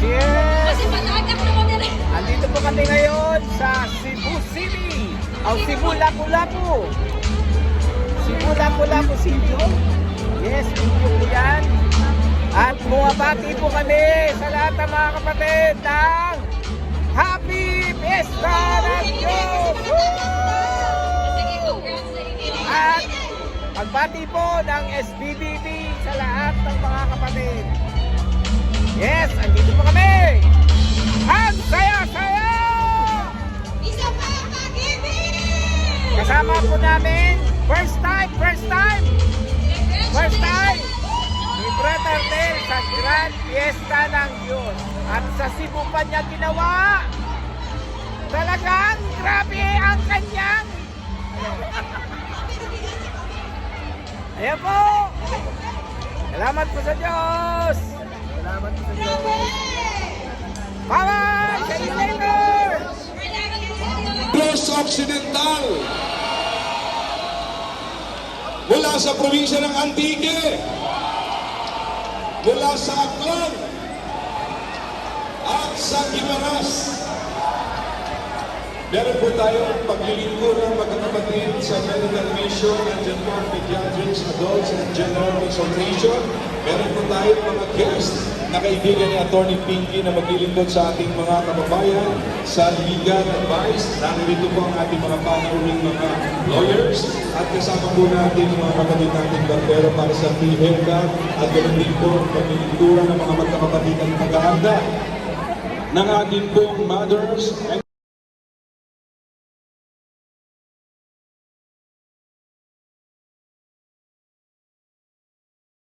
Cheers! Andito po kami ngayon sa Cebu City. O oh, Cebu Lapu-Lapu. Cebu Lapu-Lapu Sinjo. Yes, Sinjo po yan. At bumabati po kami sa lahat ng mga kapatid ng Happy Fiesta ng Diyos! At pagbati po ng SBBB sa lahat ng mga kapatid. Yes, andito po kami! Ang saya-saya! Isa pa, pag-ibig! Kasama po namin, first time, first time, first time, ni Brother Del sa Grand Fiesta ng Diyos. At sa Cebu pa niya ginawa. Talagang grabe ang kanyang. Ayan po. Salamat po sa Diyos. Salamat po sa Diyos. Bye-bye! See you later! Los Occidental mula sa probinsya ng Antique mula sa Aklan at sa Gimaras meron po tayong paglilingkod ng magkakapatid sa medical mission and general pediatrics, adults and general consultation meron po tayong mga guest na kaibigan ni Attorney Pinky na maglilingkod sa ating mga kababayan sa legal advice. Narito po ang ating mga panuring mga lawyers. At kasama po natin mga kapatid natin barbero para sa free haircut at ganoon din po ang paglilingkuran ng mga magkakapatid at pag-aanda ng ating pong mothers. and